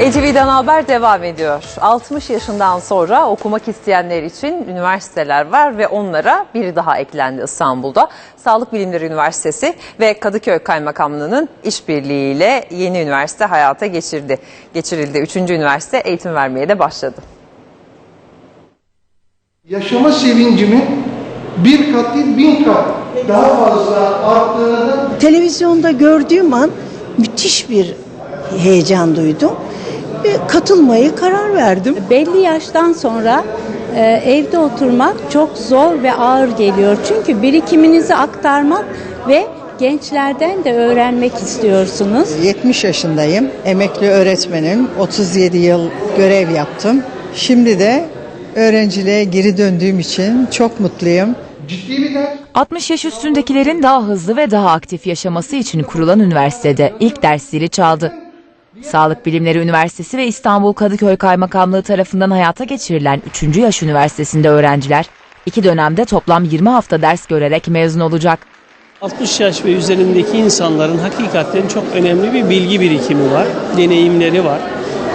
ETV'den haber devam ediyor. 60 yaşından sonra okumak isteyenler için üniversiteler var ve onlara biri daha eklendi İstanbul'da. Sağlık Bilimleri Üniversitesi ve Kadıköy Kaymakamlığı'nın işbirliğiyle yeni üniversite hayata geçirdi. Geçirildi. Üçüncü üniversite eğitim vermeye de başladı. Yaşama sevincimin bir kat değil bin kat daha fazla arttığını Televizyonda gördüğüm an müthiş bir heyecan duydum ve katılmayı karar verdim. Belli yaştan sonra e, evde oturmak çok zor ve ağır geliyor. Çünkü birikiminizi aktarmak ve gençlerden de öğrenmek istiyorsunuz. 70 yaşındayım. Emekli öğretmenim. 37 yıl görev yaptım. Şimdi de öğrenciliğe geri döndüğüm için çok mutluyum. ciddi bir ders. 60 yaş üstündekilerin daha hızlı ve daha aktif yaşaması için kurulan üniversitede ilk dersleri çaldı. Sağlık Bilimleri Üniversitesi ve İstanbul Kadıköy Kaymakamlığı tarafından hayata geçirilen 3. yaş üniversitesinde öğrenciler iki dönemde toplam 20 hafta ders görerek mezun olacak. 60 yaş ve üzerindeki insanların hakikaten çok önemli bir bilgi birikimi var, deneyimleri var.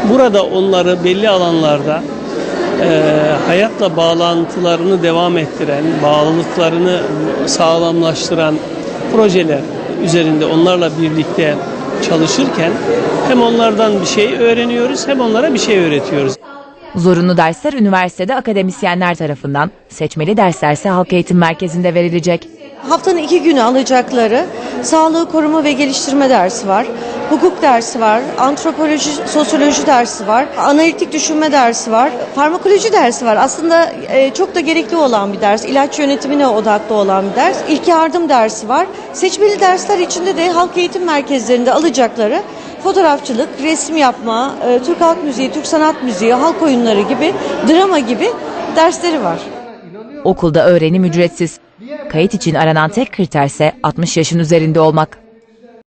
Burada onları belli alanlarda e, hayatla bağlantılarını devam ettiren, bağlılıklarını sağlamlaştıran projeler üzerinde onlarla birlikte çalışırken hem onlardan bir şey öğreniyoruz hem onlara bir şey öğretiyoruz. Zorunlu dersler üniversitede akademisyenler tarafından, seçmeli derslerse halk eğitim merkezinde verilecek. Haftanın iki günü alacakları sağlığı koruma ve geliştirme dersi var. Hukuk dersi var, antropoloji, sosyoloji dersi var, analitik düşünme dersi var, farmakoloji dersi var. Aslında e, çok da gerekli olan bir ders, ilaç yönetimine odaklı olan bir ders. İlk yardım dersi var. Seçmeli dersler içinde de halk eğitim merkezlerinde alacakları fotoğrafçılık, resim yapma, e, Türk halk müziği, Türk sanat müziği, halk oyunları gibi, drama gibi dersleri var. Okulda öğrenim ücretsiz. Kayıt için aranan tek kriterse 60 yaşın üzerinde olmak.